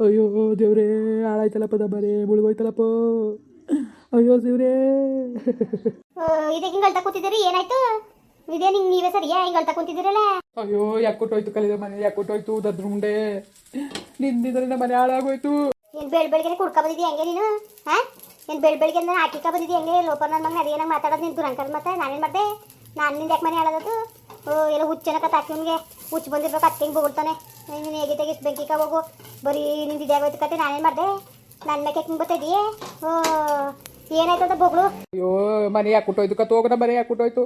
ಅಯ್ಯೋ ದೇವ್ರೇ ಹಾಳಾಯ್ತಲ್ಲಪ್ಪ ದಬ್ಬರೇ ಮುಳುಗೋಯ್ತಲ್ಲಪ್ಪ. ಅಯ್ಯೋ ದೇವ್ರೇ. ಇದಕ್ಕೆ ಹಿಂಗೆ ಅಳ್ತಾ ಕೂತಿದ್ದೀರಿ? ಏನಾಯ್ತು? ಇದೇ ನಿಂಗೆ ನೀವೇ ಸರಿಯಾ ಹಿಂಗೆ ಅಳ್ತಾ ಕೂತಿದ್ದೀರಲ್ಲ? ಅಯ್ಯೋ ಯಾಕೊಟ್ಟೋಯ್ತು ಕಲಿದ ಮನೆ ಯಾಕೊಟ್ಟೋಯ್ತು ದದ್ರುಂಡೆ? ನಿಂದಿದ್ರೆ ನಮ್ಮ ಮನೆ ಹಾಳಾಗೋಯ್ತು. ಏನ್ ಬೆಳ್ ಬೆಳಗ್ಗೆ ಕುಡ್ಕ ಬಂದಿದ್ದಿ ಹೆಂಗೆ ನೀನು? ಹಾ ಏನು ಬೆಳ್ ಬೆಳಗ್ಗೆ ನಾನು ಹಾಕಿಕ ಬಂದಿದ್ದಿ ಹೆಂಗೆ? ಲೋಪ ನನ್ನ ಮಗನ ಅದೇನಾಗ ಮಾತಾಡೋದು ನೀನು ದುರಂಕರ್ ಮತ್ತೆ? ನಾನೇನು ಮಾಡಿದೆ? ನಾನು ನಿಂದ ಯಾಕೆ ಮನೆ ಹಾಳಾದದು ಓ ಎಲ್ಲ ಹುಚ್ಚನ ತಾಕಿ ನಿಮಗೆ. ಹುಚ್ಚು ಬಂದಿರ್ಬೇಕು ಅತ್ತೆ ಹಿಂಗೆ ನೀನು ಹೇಗೆ ತೆಗಿಸ್ ಬೆಂಕಿ ಹೋಗು. ಬರೀ ನಿಂದು ಇದಾಗೋಯ್ತು ಕತೆ, ನಾನೇನು ಮಾಡಿದೆ? ನನ್ನ ಮೇಲೆ ಹಿಂಗೆ ಬರ್ತಿದ್ದೀಯೇ ಓ ಏನಾಯ್ತದ ಬೊಗಳು? ಅಯ್ಯೋ, ಮನೆ ಯಾಕೊಟ್ಟೋಯ್ತು ಕತ್ ಹೋಗೋಣ ಮನೆ ಯಾಕೊಟ್ಟೋಯ್ತು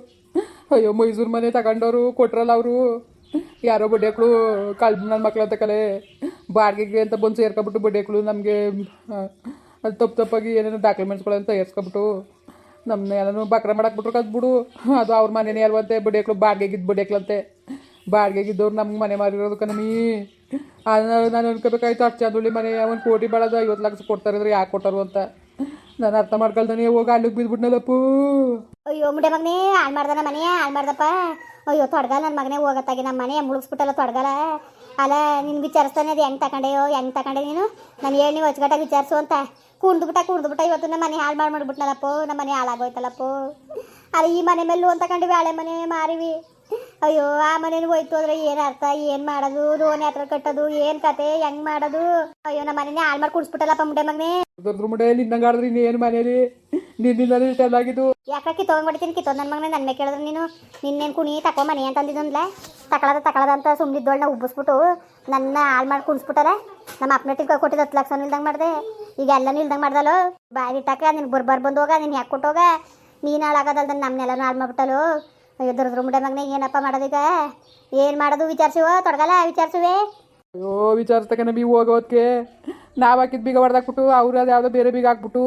ಅಯ್ಯೋ, ಮೈಸೂರು ಮನೆ ತಗೊಂಡವರು ಕೊಟ್ರಲ್ಲ ಅವರು. ಯಾರೋ ಬಡ್ಡೆಕ್ಳು ಕಳ್ದು ನನ್ನ ಮಕ್ಳು ಅಂತ ಕಲೆ. ಬಾಡಿಗೆಗೆ ಅಂತ ಬಂದು ಸೇರ್ಕೊಬಿಟ್ಟು ಬಡ್ಡೆಕ್ಳು ನಮಗೆ ತಪ್ಪು ತಪ್ಪಾಗಿ ಏನೇನೋ ಡಾಕ್ಯುಮೆಂಟ್ಸ್ಗಳಂತ ಏರ್ಸ್ಕೊಬಿಟ್ಟು ನಮ್ಮನ್ನ ಎಲ್ಲನೂ ಬಕ್ರ ಮಾಡಾಕ್ಬಿಟ್ರು ಕದ್ಬಿಡು ಅದು ಅವ್ರ ಮನೆನೇ ಅಲ್ವಂತೆ ಬಡ್ಡೆಕ್ಳು ಬಾಡಿಗೆಗಿದ್ದು ಬಡ್ಡೆಕ್ಲಂತೆ ಬಾಡಿಗೆಗಿದ್ದವ್ರು ನಮ್ಗೆ ಮನೆ ಮಾರಿರೋದು ಕಣಮಿ. ಅದು ನಾನು ಅನ್ಕೋಬೇಕಾಯ್ತು ಅಷ್ಟು ಚಂದುಳ್ಳಿ ಮನೆ, ಒಂದು ಕೋಟಿ ಬೆಳೆದ, ಐವತ್ತು ಲಕ್ಷ ಕೊಡ್ತಾರೆ ಅಂದ್ರೆ ಯಾಕೆ ಕೊಟ್ಟರು ಅಂತ. ನಾನು ಅರ್ಥ ಮಾಡ್ಕೊಳ್ತಾನೆ, ಹೋಗಿ ಅಲ್ಲಿಗೆ ಬಿದ್ಬಿಟ್ನಲ್ಲಪ್ಪು. ಅಯ್ಯೋ ಮುಡೆ ಮಗನೇ, ಹಾಳು ಮಾಡ್ದ ಮನೆ, ಹಾಳು ಮಾಡ್ದಪ್ಪ. ಅಯ್ಯೋ ತೊಡ್ಗಲ್ಲ ನನ್ನ ಮಗನೇ, ಹೋಗತ್ತಾಗಿ ನಮ್ಮ ಮನೆ, ಮುಳುಗಿಸ್ಬಿಟ್ಟಲ್ಲ ತೊಡ್ಗಲ್ಲ ಅಲ್ಲ, ನಿನ್ ವಿಚಾರಿಸ್ತಾನೆ ಅದು ಹೆಂಗೆ ತಗೊಂಡೆಯೋ, ಹೆಂಗೆ ತಗೊಂಡೆ ನೀನು? ನಾನು ಹೇಳಿ ನೀವು ಅಚ್ಚುಕಟ್ಟಾಗಿ ವಿಚಾರಿಸು ಅಂತ. ಕುಡ್ದುಬಿಟ್ಟ ಕುಡ್ದುಬಿಟ್ಟ ಇವತ್ತು ನಮ್ಮ ಮನೆ ಹಾಳು ಮಾಡಿ ಮಾಡ್ಬಿಟ್ನಲ್ಲಪ್ಪೋ ನಮ್ಮ ಮನೆ ಹಾಳಾಗೋಯ್ತಲ್ಲಪ್ಪೋ. ಅಲ್ಲ, ಈ ಮನೆ ಮೇಲೂ ಅಂತ ಕಂಡಿವಿ, ಹಳೆ ಮನೆ ಮಾರಿವಿ. ಅಯ್ಯೋ ಆ ಮನೇಲಿ ಹೋಯ್ತು ಅಂದ್ರೆ ಏನು ಅರ್ಥ? ಏನು ಮಾಡೋದು? ಲೋನ್ ಯಾತ್ರ ಕಟ್ಟೋದು? ಏನು ಕತೆ? ಹೆಂಗ್ ಮಾಡೋದು? ಅಯ್ಯೋ ನಮ್ಮ ಮನೇನೆ ಹಾಳು ಮಾಡಿ ಕುಡಿಸ್ಬಿಟ್ಟಲ್ಲಪ್ಪ ಮುಂಡೆ ಮಗನೇ. ಮುಂಡೆ ಮುಡೆ ಆಡಿದ್ರಿ ಆಡಿದ್ರೆ ಇನ್ನೇನು ಮನೇಲಿ? ನಿನ್ನಿಂದಲೇ ಇಷ್ಟೆಲ್ಲಾಗಿದ್ದು ಯಾಕೆ ತೊಗೊಂಡ್ಬಿಡ್ತೀನಿ ಕಿತ್ತೊಂದು ನನ್ನ ಮಗನೇ? ನನ್ನ ಮೇಲೆ ಕೇಳಿದ್ರೆ ನೀನು ನಿನ್ನೇನು ಕುಣಿ ತಕೋ ಮನೆ ಅಂತ ಅಂದಿದ್ದೊಂದ್ಲೆ? ತಕೊಳದ ತಕೊಳದ ಅಂತ ಸುಮ್ಮನಿದ್ದೋಳ್ನ ಉಬ್ಬಿಸ್ಬಿಟ್ಟು ನನ್ನ ಹಾಳು ಮಾಡಿ ಕುಣಿಸ್ಬಿಟ್ಟಾರೆ ನಮ್ಮ ಅಪ್ಪನ ಟಿಕ್ಕ ಕೊಟ್ಟಿದ್ದು ಹತ್ತು ಲಕ್ಷ ಇಲ್ದಂಗೆ ಮಾಡಿದೆ. ಈಗ ಎಲ್ಲನೂ ಇಲ್ದಂಗೆ ಮಾಡ್ದಲ್ಲೋ? ಬಾಯಿ ಇಟ್ಟಾಕ ನಿನ್ಗೆ ಬರ್ಬಾರ್ ಬಂದೋಗ ಹೋಗ ನೀನು ಯಾಕೆ ಕೊಟ್ಟೋಗ ನೀನು ಹಾಳಾಗೋದಲ್ದ ನಮ್ಮನ್ನೆಲ್ಲನೂ ಹಾಳು ಮಾಡ್ಬಿಟ್ಟಲು ಅಯ್ಯೋ ದುರ್ದ್ರ ಮುಡೆ ಮಗನೇ ಏನಪ್ಪ ಮಾಡೋದೀಗ ಏನು ಮಾಡೋದು ವಿಚಾರಿಸುವ? ತೊಡಗಲ್ಲ ವಿಚಾರಿಸುವೆ? ಅಯ್ಯೋ ವಿಚಾರಿಸ್ತಕ್ಕ ಬೀಗ ಹೋಗೋದಕ್ಕೆ ನಾವು ಹಾಕಿದ ಬೀಗ ಹೊಡೆದಾಕ್ಬಿಟ್ಟು ಅವ್ರು ಅದು ಯಾವುದೋ ಬೇರೆ ಬೀಗ ಹಾಕ್ಬಿಟ್ಟು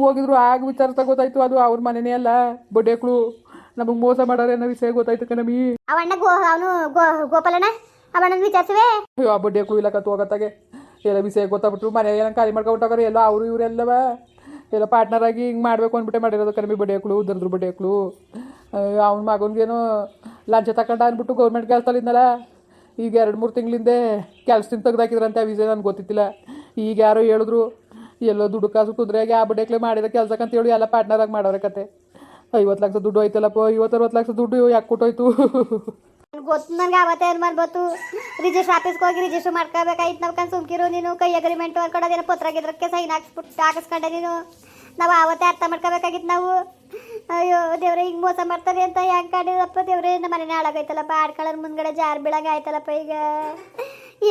ಹೋಗಿದ್ರು ಆಗ ವಿಚಾರಿಸ್ತಾ ಗೊತ್ತಾಯ್ತು ಅದು ಅವ್ರ ಮನೆನೇ ಅಲ್ಲ ಬಡ್ಡೆಕ್ಳು ನಮಗೆ ಮೋಸ ಮಾಡೋರು ಅನ್ನೋ ವಿಷಯ ಗೊತ್ತಾಯ್ತು ಕಣಮಿ ಅವಣ್ಣ ಗೋ ಅವನು ಗೋ ಗೋಪಾಲಣ್ಣ ಅವಣ್ಣ ವಿಚಾರಿಸುವೆ? ಅಯ್ಯೋ ಆ ಬಡ್ಡೆಕ್ಳು ಇಲ್ಲ ಕತ್ತು ಹೋಗತ್ತಾಗೆ. ಎಲ್ಲ ವಿಷಯ ಗೊತ್ತಾಗ್ಬಿಟ್ರು ಮನೆ ಏನೋ ಖಾಲಿ ಮಾಡ್ಕೊಬಿಟ್ಟಾಗ ಎಲ್ಲ ಅವರು ಇವರೆಲ್ಲವ. ಎಲ್ಲ ಪಾರ್ಟ್ನರ್ ಆಗಿ ಹಿಂಗೆ ಮಾಡಬೇಕು ಅಂದ್ಬಿಟ್ಟೆ ಮಾಡಿರೋದು ಕಡಿಮೆ ಬಡ್ಡೆಕ್ಳು ಉದ್ರದ್ರು ಬಡ್ಡೆಕ್ಳು ಅವ್ನ ಮಗನಿಗೇನೋ ಲಂಚ ತಗೊಂಡ ಅಂದ್ಬಿಟ್ಟು ಗೌರ್ಮೆಂಟ್ ಕೆಲಸದಲ್ಲಿ ಇದ್ನಲ್ಲ. ಈಗ ಎರಡು ಮೂರು ತಿಂಗಳಿಂದೆ ಕೆಲ್ಸದಿಂದ ತೆಗ್ದಾಕಿದ್ರಂತೆ ವಿಷಯ ನನಗೆ ಗೊತ್ತಿತ್ತಿಲ್ಲ. ಈಗ ಯಾರೋ ಹೇಳಿದ್ರು, ಎಲ್ಲೋ ದುಡ್ಡು ಕಾಸು ಕುದುರೆಗೆ ಆ ಬಡ್ಡೆಕ್ಲೆ ಮಾಡಿದ ಕೆಲಸಕ್ಕಂತ ಹೇಳಿ ಎಲ್ಲ ಪಾರ್ಟ್ನರ್ ಆಗಿ ಮಾಡೋರೆ ಕತೆ. ಐವತ್ತು ಲಕ್ಷ ದುಡ್ಡು ಹೋಯ್ತಲ್ಲಪ್ಪ, ಐವತ್ತು ಅರವತ್ತು ಲಕ್ಷ ದುಡ್ಡು ಯಾಕೆ ಕೊಟ್ಟೋಯ್ತು ಗೊತ್ತು ನನಗೆ ಅವತ್ತೇ ಏನು ಮಾಡ್ಬೋದು ರಿಜಿಸ್ಟ್ರ್ ಆಫೀಸ್ಗೆ ಹೋಗಿ ರಿಜಿಸ್ಟರ್ ಮಾಡ್ಕೋಬೇಕಾಯ್ತು ನಾವು ಕಣ್ ಸುಮ್ಕಿರು ನೀನು, ಕೈ ಅಗ್ರಿಮೆಂಟ್ ಅನ್ಕೊಡೋದೇನೋ ಪತ್ರ ಗಿದ್ರಕ್ಕೆ ಸೈನ್ ಹಾಕ್ಸ್ಬಿಟ್ಟು ಹಾಕಿಸ್ಕೊಂಡೆ ನೀನು. ನಾವು ಆವತ್ತೇ ಅರ್ಥ ಮಾಡ್ಕೋಬೇಕಾಗಿತ್ತು ನಾವು. ಅಯ್ಯೋ, ದೇವ್ರೆ, ಹಿಂಗೆ ಮೋಸ ಮಾಡ್ತಾರೆ ಅಂತ ಹೆಂಗೆ ಕಾಡಿದಪ್ಪ ದೇವ್ರೆ? ನಮ್ಮ ಮನೆನೇ ಹಾಳಾಗೈತಲ್ಲಪ್ಪ ಆಡ್ಕೊಳ್ಳೋರ್ ಮುಂದ್ಗಡೆ ಜಾರ್ ಬೀಳಂಗೆ ಆಯ್ತಲ್ಲಪ್ಪ ಈಗ.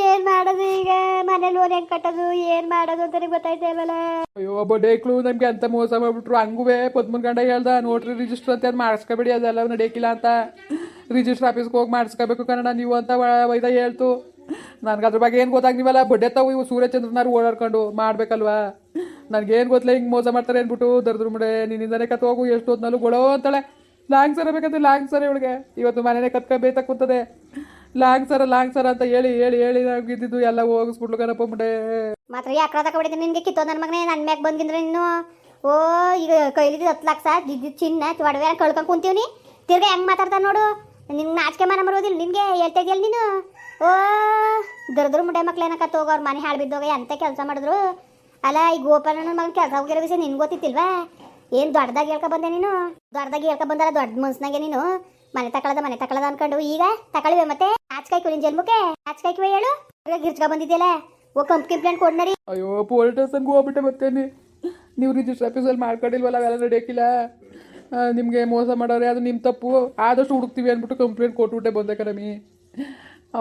ಏನು ಮಾಡೋದು ಈಗ? ಮನೆ ಲೋನ್ ಹೆಂಗೆ ಕಟ್ಟೋದು? ಏನು ಮಾಡೋದು ಅಂತ ಗೊತ್ತಾಯ್ತಾ ಇಲ್ವಲ್ಲ? ಅಯ್ಯೋ, ಒಬ್ಬ ಬಡ್ಡೆಕ್ಳು ನಮಗೆ ಅಂತ ಮೋಸ ಮಾಡ್ಬಿಟ್ರು. ಹಂಗುವೆ ಪದ್ಮನ್ ಗಂಡ ಹೇಳ್ದ ನೋಟ್ರಿ ರಿಜಿಸ್ಟರ್ ಅಂತ ಅದು ಮಾಡಿಸ್ಕೋಬೇಡಿ ಅದೆಲ್ಲ ನಡೆಯಕಿಲ್ಲ ಅಂತ. ರಿಜಿಸ್ಟರ್ ಆಫೀಸ್ಗೆ ಹೋಗಿ ಮಾಡಿಸ್ಕೋಬೇಕು ಕನ್ನಡ ನೀವು ಅಂತ ವೈದ ಹೇಳ್ತು. ನನಗೆ ಅದ್ರ ಬಗ್ಗೆ ಏನು ಗೊತ್ತಾಗ್ನಿವಲ್ಲ ಬಡ್ಡೆ ತಾವು ಇವು ಸೂರ್ಯಚಂದ್ರನಾರು ಓಡಾಡ್ಕೊಂಡು ಮಾಡ್ಬೇಕಲ್ವಾ? ನನಗೇನು ಗೊತ್ತಿಲ್ಲ ಹಿಂಗೆ ಮೋಸ ಮಾಡ್ತಾರೆ ಅಂದ್ಬಿಟ್ಟು ದರ್ದ್ರ ಮುಡೆ, ನಿನ್ನಿಂದನೇ ಕತ್ ಹೋಗು, ಎಷ್ಟು ಹೊತ್ನಲ್ಲೂ ಗೊಳೋ ಅಂತಾಳೆ. ಲಾಂಗ್ ಸರ ಬೇಕಂದ್ರೆ ಲಾಂಗ್ ಸರ ಇವಳಿಗೆ. ಇವತ್ತು ಮನೆನೇ ಕತ್ಕ ಬೇತ ಕೂತದೆ. ಲಾಂಗ್ ಸರ ಲಾಂಗ್ ಸರ ಅಂತ ಹೇಳಿ ಹೇಳಿ ಹೇಳಿ ನಾವು ಇದ್ದಿದ್ದು ಎಲ್ಲ ಹೋಗಿಸ್ಬಿಟ್ಲು ಕಣಪ್ಪ ಮುಡೆ. ಮಾತ್ರ ಯಾಕೆ ತಗೊಬಿಡಿದ್ದೀನಿ ನಿನ್ಗೆ ಕಿತ್ತೋ ನನ್ನ ಮಗನೇ ನನ್ನ ಮ್ಯಾಗ ಬಂದಿದ್ರೆ ಇನ್ನು. ಓ, ಈಗ ಕೈಲಿದ್ದು ಹತ್ತು ಲಕ್ಷ ಇದ್ದಿದ್ದು ಚಿನ್ನ ಒಡವೆ ಕಳ್ಕೊಂಡು ಕುಂತೀವಿ ತಿರ್ಗಾ ಹೆಂಗೆ ಮಾತಾಡ್ತಾ ನೋಡು. ನಿನ್ನ ನಾಚಿಕೆ ಮನೆ ಮರೋದಿಲ್ಲ, ನಿನಗೆ ಹೇಳ್ತಾ ನೀನು. ಓ, ದರ್ದ್ರ ಮುಡೆ ಮಕ್ಳು ಏನಕ್ಕ ತೋಗೋ ಅವ್ರ ಮನೆ ಹಾಳು ಬಿದ್ದೋಗ ಎಂತ ಕೆಲಸ ಮಾಡಿದ್ರು. ಅಲ್ಲ, ಈ ಗೋಪಾಲನ ಮಗನ ಕೆಲಸ ಹೋಗಿರೋ ವಿಷಯ ನಿನ್ಗೆ ಗೊತ್ತಿತ್ತಿಲ್ವಾ? ಏನು ದೊಡ್ಡದಾಗಿ ಹೇಳ್ಕೊ ಬಂದೆ ನೀನು? ದೊಡ್ಡದಾಗಿ ಹೇಳ್ಕೊ ಬಂದಲ್ಲ, ದೊಡ್ಡ ಮನ್ಸ್ನಾಗೆ ನೀನು? ಮನೆ ತಕಳದ ಮನೆ ತಕಳದ ಅನ್ಕೊಂಡು ಈಗ ತಗೊಳ್ಳಿವೆ ಮತ್ತೆ? ಆಚಕಾಯಿ ನಿನ್ ಜನ್ಮಕ್ಕೆ? ಆಚ್ಕಾಯ್ಕುವೆ ಹೇಳು. ಗಿರ್ಚ್ಕೊ ಬಂದಿದ್ಯಲ್ಲ? ಓ, ಕಂಪ್ ಕಂಪ್ಲೇಂಟ್ ಕೊಡ್ನರಿ. ಅಯ್ಯೋ ಪೋಲ್ ಸ್ಟೇಷನ್ಗೆ ಹೋಗ್ಬಿಟ್ಟೆ ಬರ್ತೇನೆ ನೀವು ರಿಜಿಸ್ಟರ್ ಆಫೀಸಲ್ಲಿ ಮಾಡ್ಕೊಂಡಿಲ್ವಲ್ಲ, ಅವೆಲ್ಲ ನಡೆಯಕ್ಕಿಲ್ಲ ನಿಮಗೆ ಮೋಸ ಮಾಡೋರೆ, ಅದು ನಿಮ್ಮ ತಪ್ಪು. ಆದಷ್ಟು ಹುಡುಕ್ತೀವಿ ಅಂದ್ಬಿಟ್ಟು ಕಂಪ್ಲೇಂಟ್ ಕೊಟ್ಬಿಟ್ಟೆ ಬಂದೆ ಕಣಮಿ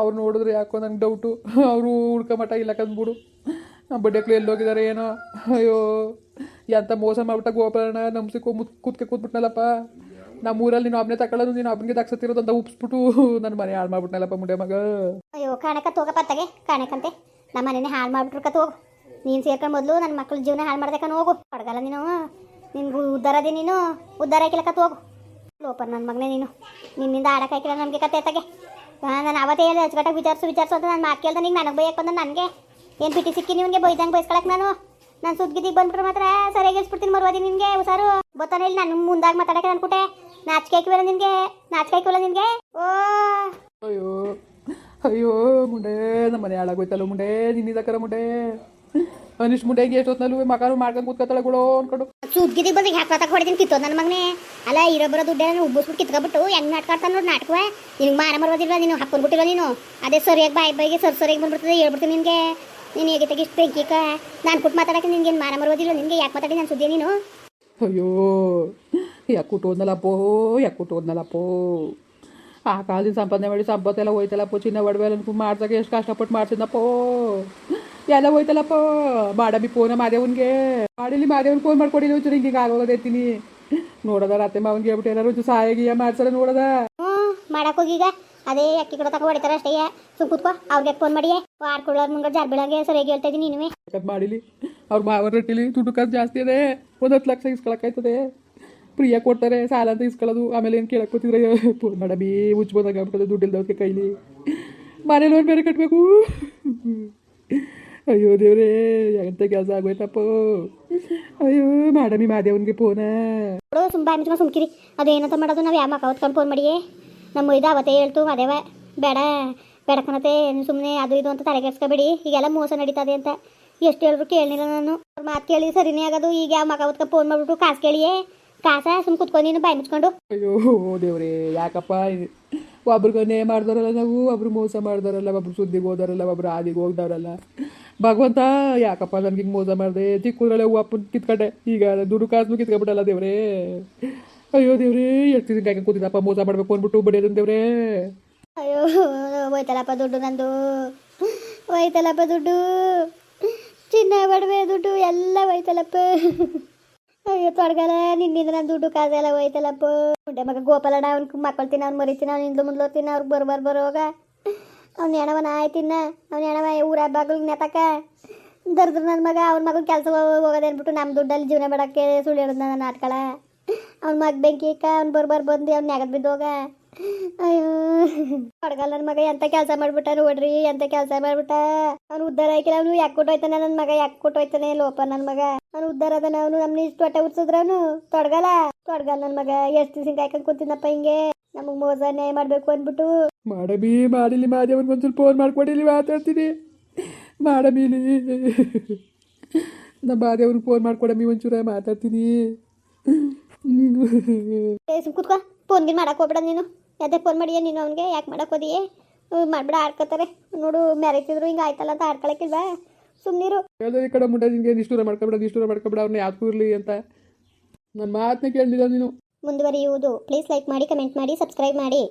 ಅವ್ರು ನೋಡಿದ್ರೆ ಯಾಕೋ ನಂಗೆ ಡೌಟು ಅವರು ಹುಡ್ಕೋ ಮಟ್ಟ ಇಲ್ಲ ಕಂದ್ಬಿಡು ಬಡ್ಡೆಕ್ಳು ಎಲ್ಲಿ ಹೋಗಿದ್ದಾರೆ ಏನೋ? ಅಯ್ಯೋ, ಎಂತ ಮೋಸ ಮಾಡ್ಬಿಟ್ಟ ಗೋಪಾಲಣ್ಣ ನಮ್ಸಿ ಮುತ್ ಕೂತ್ಕೆ ಕೂತ್ಬಿಟ್ನಲ್ಲಪ್ಪ. ನಮ್ಮ ಊರಲ್ಲಿ ನೀನು ಒಬ್ಬನೇ ತಗೊಳ್ಳೋದು ನೀನು ಒಬ್ಬನಿಗೆ ತಗ್ಸತ್ತಿರೋದು ಅಂತ ಉಪ್ಸ್ಬಿಟ್ಟು ನನ್ನ ಮನೆ ಹಾಳು ಮಾಡ್ಬಿಟ್ನಲ್ಲಪ್ಪ ಮುಂಡೆ ಮಗ. ಅಯ್ಯೋ ಕಾಣಕ ತೋಗಪ್ಪ ತಗೆ ಕಾಣಕಂತೆ ನಮ್ಮ ಮನೇನೆ ಹಾಳು ಮಾಡ್ಬಿಟ್ರು ಕತ್ ಹೋಗು ನೀನು ಸೇರ್ಕೊಂಡು ಮೊದಲು ನನ್ನ ಮಕ್ಳ ಜೀವನ ಹಾಳು ಮಾಡ್ದಕ್ಕನ ಹೋಗು. ಪಡ್ಗಲ್ಲ ನೀನು. ನಿನ್ಗೆ ಅದೇ ನೀನು. ಉದ್ಧಾರ ಆಯ್ಕಿಲ್ಲ ಕತ್ ಹೋಗು ಲೋಪರ್ ನನ್ನ ಮಗನೇ ನೀನು. ನಿನ್ನಿಂದ ಆಡಕ್ಕೆ ಹಾಕಿಲ್ಲ ನಮಗೆ ಕತೆ ತಗೆ ನಾನು ಅವತ್ತೇ ಹೇಳಿದೆ, ಅಚ್ಚುಕಟ್ಟಾಗಿ ವಿಚಾರಿಸು ವಿಚಾರಿಸು ಅಂತ ನಾನು ಮಾತು ಕೇಳ್ದೆ ನಿಂಗೆ ನನಗೆ ಬೈಯಕ್ಕೆ ಬಂದ ನನಗೆ. ಏನು ಬಿಟ್ಟು ಸಿಕ್ಕಿ ನಿಮಗೆ? ಬೈದಂಗೆ ಬೈಸ್ಕೊಳಕ್ಕೆ ನಾನು? ನಾನು ಸುದ್ಗಿದಿಗೆ ಬಂದ್ಬಿಟ್ರೆ ಮಾತ್ರ ಸರಿಯಾಗಿ ಇಳಿಸ್ಬಿಡ್ತೀನಿ ಮರುವಾದಿ ನಿನಗೆ ಹುಷಾರು. ಗೊತ್ತಾನೆ ಇಲ್ಲ ನಾನು ಮುಂದಾಗಿ ಮಾತಾಡಕ್ಕೆ ಅನ್ಕುಟೆ. ನಾಚಿಕೆ ಹಾಕಿವಲ್ಲ ನಿನಗೆ ನಾಚಿಕೆ ಹಾಕಿವಲ್ಲ ನಿನಗೆ. ಓ. ಅಯ್ಯೋ ಅಯ್ಯೋ ಮುಂಡೆ ನಮ್ಮ ಮನೆ ಹಾಳಾಗೋಯ್ತಲ್ಲ ಮುಂಡೆ ನಿನ್ನಿದಕ್ಕರ ಮುಂಡೆ. ಅನಿಶ್ ಮುಂಡೆಗೆ ಹೊತ್ತಿನಲ್ಲೂ ಮಕಾನು ಮಾಡ್ಕೊಂಡು ಕೂತ್ಕೊತಾಳೆ ಗುಳೋ ಅನ್ಕೊಂಡು. ಸುದ್ದಿಗೆ ಬಂದು ಹ್ಯಾಕ್ ತಕ ಹೊಡಿತೀನಿ ಕಿತ್ತೋ ನನ್ನ ಮಗನೇ. ಅಲ್ಲ ಇರೋ ಬರೋ ದುಡ್ಡೆಲ್ಲ ಉಬ್ಬಿಸ್ಬಿಟ್ಟು ಕಿತ್ಕೊಬಿಟ್ಟು ಹೆಂಗ್ ನಾಟಕ ಆಡ್ತಾನೆ ನೋಡಿ ನಾಟಕ ನಿನ್ಗೆ ಮಾರ ಮರೋದಿಲ್ಲ ನೀನು ಹಾಕೊಂಡ್ಬಿಟ್ಟಿಲ್ಲ ನೀನು? ಅದೇ ಸರಿಯಾಗಿ ಬಾಯಿ ಬಾಯಿಗೆ ಸರ್ ಸರಿಯಾಗಿ ಬಂದ್ಬಿಡ್ತದೆ ಹೇಳ್ಬಿಡ್ತೀನಿ ನಿನಗೆ. ನೀನು ಹೇಗೆ ತೆಗಿಷ್ಟು ಬೆಂಕಿ ನಾನು ಕೊಟ್ಟು ಮಾತಾಡಕ್ಕೆ ನಿನ್ಗೆ ಏನು ಮಾರ ಮರೋದಿಲ್ಲ ನಿನಗೆ ಯಾಕೆ ಮಾತಾಡಿ ನಾನು ಸುದ್ದಿ ನೀನು? ಅಯ್ಯೋ ಯಾಕೆ ಕುಟ್ಟೋದ್ನಲ್ಲಪ್ಪೋ ಯಾಕೆ ಕುಟ್ಟೋದ್ನಲ್ಲಪ್ಪೋ ಆ ಕಾಲದಿಂದ ಸಂಪಾದನೆ ಮಾಡಿ ಸಂಪತ್ತೆಲ್ಲ ಹೋಯ್ತಲ್ಲಪ್ಪೋ ಚಿನ್ನ ಒಡವೆ ಅನ್ಕೊ ಮಾಡ್ಸಕ್ಕೆ ಎಷ್ಟು ಕಷ್ಟಪಟ್ಟು ಮಾಡ್ಸಿದ್ನಪ್ಪೋ? ಎಲ್ಲ ಹೋಯ್ತಲ್ಲಪ್ಪೋ? ಮಾಡಮಿ ಫೋನ ಮಾದೇವನ್ಗೆ. ಮಾಡಿಲಿ ಮಾದೇವನ್ ಫೋನ್ ಮಾಡ್ಕೊಡಿಲ್ಲ ಒಂಚೂರು ಹಿಂಗೆ ಆಗೋಗದೈತೀನಿ ನೋಡದ ರಾತ್ರಿ ಮಾವನ್ಗೆ ಹೇಳ್ಬಿಟ್ಟು ಏನಾರು ಒಂಚೂರು ಸಹಾಯ ಗೀಯ ಮಾಡ್ಸಲ್ಲ ನೋಡದ. ಮಾಡಕ್ಕೋಗೀಗ ಅದೇ ಅಕ್ಕಿ ಕಡೆ ತಕ ಹೊಡಿತಾರೆ ಅಷ್ಟೇ ಸುಮ್ ಕೂತ್ಕೋ ಅವ್ರಿಗೆ ಫೋನ್ ಮಾಡಿಯೇ ವಾರ್ಕೊಳ್ಳೋರ್ ಮುಂಗ ಜಾರ್ ಬೀಳಂಗೆ ಸರಿಯಾಗಿ ಹೇಳ್ತಾ ಇದ್ದೀನಿ ನೀನುವೇ ಯಾಕಂತ ಮಾಡಿಲಿ. ಅವ್ರ ಮಾವನ ರೊಟ್ಟಿಲಿ ದುಡ್ಡು ಕಾಸು ಜಾಸ್ತಿ ಇದೆ ಒಂದು ಹತ್ತು ಲಕ್ಷ ಇಸ್ಕೊಳಕ್ಕಾಯ್ತದೆ. ಫ್ರೀಯಾಗಿ ಕೊಡ್ತಾರೆ ಸಾಲ ಅಂತ ಇಸ್ಕೊಳ್ಳೋದು. ಆಮೇಲೆ ಏನು ಕೇಳಕ್ ಕೂತಿದ್ರೆ ಫೋನ್ ಮಾಡಬಿ ಹುಚ್ಚ ಬಂದಾಗ ಆಗ್ಬಿಟ್ಟದೆ ದುಡ್ಡು ಇಲ್ದವ್ರಿಗೆ ಕೈಲಿ. ಮನೆ ಲೋನ್ ಬೇರೆ ಕಟ್ಟಬೇಕು ಅಯ್ಯೋ ದೇವ್ರೇ ಎಂತ ಕೆಲಸ ಆಗೋಯ್ತಪ್ಪ. ಅಯ್ಯೋ ಮಾಡಮಿ ಮಾದೇವನ್ಗೆ ಫೋನ ನೋಡು ಸುಮ್ ಬಾಯ್ ಮುಚ್ಕೊಂಡು ಸುಮ್ಕಿರಿ. ಅದೇನಂತ ಮಾಡೋದು ನಾವು ಯಾವ ಮಕ್ಕ ಹೊತ್ಕೊಂಡು ಫೋನ್ ಮಾಡಿಯೇ. ನಮ್ಮ ಇದು ಅವತ್ತೇ ಹೇಳ್ತು ಅದೇವ ಬೇಡ ಬೇಡ ಕಣತೆ ಸುಮ್ಮನೆ ಅದು ಇದು ಅಂತ ತಲೆ ಕೆಡ್ಸ್ಕೊಬೇಡಿ. ಈಗೆಲ್ಲ ಮೋಸ ನಡೀತದೆ ಅಂತ. ಎಷ್ಟು ಹೇಳಿದ್ರು ಕೇಳಿಲ್ಲ ನಾನು. ಅವ್ರ ಮಾತು ಕೇಳಿ ಸರಿನೇ ಆಗೋದು. ಈಗ ಯಾವ ಮಗ ಹೊತ್ಕೊಂಡು ಫೋನ್ ಮಾಡ್ಬಿಟ್ಟು ಕಾಸು ಕೇಳಿಯೇ? ಕಾಸ, ಸುಮ್ ಕುತ್ಕೊಂಡು ನೀನು ಬಾಯ್ ಮುಚ್ಕೊಂಡು. ಅಯ್ಯೋ, ದೇವ್ರೇ, ಯಾಕಪ್ಪ ಒಬ್ರಿಗನ್ನೇ ಮಾಡ್ದವ್ರಲ್ಲ ನಾವು, ಒಬ್ರು ಮೋಸ ಮಾಡ್ದವ್ರಲ್ಲ, ಒಬ್ರು ಸುದ್ದಿಗೆ ಹೋದವರಲ್ಲ, ಒಬ್ರು ಆದಿಗೆ ಹೋಗ್ದವರಲ್ಲ. ಭಗವಂತ, ಯಾಕಪ್ಪ ನನಗೆ ಹಿಂಗೆ ಮೋಸ ಮಾಡಿದೆ? ಚಿಕ್ಕೂರಲ್ಲೇ ಹೂವು ಅಪ್ಪನ ಕಿತ್ಕೊಂಡೆ. ಈಗ ದುಡ್ಡು ಕಾಸು ಕಿತ್ಕೊಂಡ್ಬಿಟ್ಟಲ್ಲ ದೇವ್ರೇ. ಅಯ್ಯೋ ದೇವ್ರೇ, ಎಷ್ಟು ದಿನ ಕಾಯ್ಕೊಂಡು ಕೂತಿದ್ದಪ್ಪ ಮೋಸ ಮಾಡಬೇಕು ಅಂದ್ಬಿಟ್ಟು ಬಡಿಯೋದನ್ ದೇವ್ರೇ. ಅಯ್ಯೋ, ಹೋಯ್ತಲ್ಲಪ್ಪ ದುಡ್ಡು ನಂದು. ಹೋಯ್ತಲ್ಲಪ್ಪ ದುಡ್ಡು. ಚಿನ್ನ ಬಡವೆ ದುಡ್ಡು ಎಲ್ಲ ಹೋಯ್ತಲ್ಲಪ್ಪ. ಅಯ್ಯೋ ತೊಡಗಲ್ಲ ನಿನ್ನಿಂದ ನನ್ನ ದುಡ್ಡು ಕಾಸೆಲ್ಲ ಹೋಯ್ತಲ್ಲಪ್ಪ. ಮುಂಡೆ ಮಗ ಗೋಪಾಲಣ್ಣ, ಅವ್ನ ಮಕ್ಕಳ್ತೀನಿ, ಅವ್ನು ಮರಿತೀನಿ, ಅವ್ನು ಹಿಂದೆ ಮುಂದ್ಲು ಹೋಗ್ತೀನಿ ಅವ್ರಿಗೆ ಬರ್ಬಾರ್ ಬರೋವಾಗ. ಅವ್ನ ಹೆಣವನ ಆಯ್ತಿನ್ನ ಅವ್ನ ಹೆಣವ ಊರ ಬಾಗಿಲಿಗೆ ನೆತಕ ದರ್ದ್ರ ನನ್ನ ಮಗ, ಅವ್ನ ಮಗ ಕೆಲಸ ಹೋಗೋದೇನ್ಬಿಟ್ಟು ನಮ್ಮ ದುಡ್ಡಲ್ಲಿ ಜೀವನ ಮಾಡಕ್ಕೆ ಸುಳ್ಳು ಹೇಳಿದ್ ನನ್ನ ನಾಟ್ಕಳ. ಅವ್ನ ಮಗ ಬೆಂಕಿ ಇಕ್ಕ ಅವ್ನು ಬರ್ಬಾರ್ ಬಂದು, ಅವ್ನ ನೆಗದ್ ಬಿದ್ದೋಗ ಅಯ್ಯೋ. ಹೊಡ್ಗಲ್ಲ ನನ್ನ ಮಗ ಎಂತ ಕೆಲಸ ಮಾಡ್ಬಿಟ್ಟ ನೋಡ್ರಿ ಎಂತ ಕೆಲಸ ಮಾಡ್ಬಿಟ್ಟ? ಅವ್ನು ಉದ್ದಾರ ಆಯ್ಕಿಲ್ಲ ಅವನು ಯಾಕೆ ಕೊಟ್ಟೋಯ್ತಾನೆ ನನ್ನ ಮಗ ಯಾಕೆ ಕೊಟ್ಟೋಯ್ತಾನೆ ಲೋಪ ನನ್ನ ಮಗ. ಅವ್ನು ಉದ್ದಾರ ಅದನ, ಅವನು ನಮ್ನ ಇಷ್ಟು ಹೊಟ್ಟೆ ಉರ್ಸಿದ್ರ ಅವನು? ತೊಡ್ಗಲ್ಲ? ತೊಡಗಲ್ಲ ನನ್ನ ಮಗ, ಎಷ್ಟು ದಿವಸ ಕಾಯ್ಕೊಂಡು ಕೂತಿನಪ್ಪ ಹಿಂಗೆ? ನಮಗೆ ಮೋಸ ನ್ಯಾಯ ಮಾಡಬೇಕು ಅಂದ್ಬಿಟ್ಟು. ಮಾಡಬಿ, ಮಾಡಿಲಿ ಮಾದೇವನ್ಗೆ ಒಂದ್ಸಲ ಫೋನ್ ಮಾಡ್ಕೊಡಿಲಿ, ಮಾತಾಡ್ತೀನಿ. ಮಾಡಬೀಲಿ ನಮ್ಮ ಮಾದೇವನ್ಗೆ ಫೋನ್ ಮಾಡ್ಕೊಡಮಿ ಒಂಚೂರ, ಮಾತಾಡ್ತೀನಿ. ಸುಮ್ ಕೂತ್ಕೋ. ಫೋನ್ ಗಿನ್ ಮಾಡಕ್ಕೆ ಹೋಗ್ಬೇಡ ನೀನು. ಯಾವ್ದೇ ಫೋನ್ ಮಾಡಿಯೇ ನೀನು ಅವ್ನಿಗೆ. ಯಾಕೆ ಮಾಡಕ್ಕೆ ಹೋದಿಯೇ? ಮಾಡ್ಬೇಡ ಆಡ್ಕೋತಾರೆ. ನೋಡು ಮ್ಯಾರೇತಿದ್ರು ಹಿಂಗೆ ಆಯ್ತಲ್ಲ ಅಂತ ಆಡ್ಕೊಳಕ್ಕಿಲ್ವಾ? ಸುಮ್ಮನಿರು ಯಾವುದೋ ಈ ಕಡೆ ಮುಂಡೆ ನಿನ್ಗೆ ನಿಷ್ಠೂರ ಮಾಡ್ಕೊಬೇಡ ನಿಷ್ಠೂರ ಮಾಡ್ಕೊಬೇಡ ಅವ್ರನ್ನ ಯಾವ್ದು ಇರಲಿ ಅಂತ. ನನ್ನ ಮಾತನ್ನ ಕೇಳಲಿಲ್ಲ ನೀನು. ಮುಂದುವರಿಯುವುದು. ಪ್ಲೀಸ್ ಲೈಕ್ ಮಾಡಿ ಕಮೆಂಟ್ ಮಾಡಿ ಸಬ್ಸ್ಕ್ರೈಬ್ ಮಾಡಿ.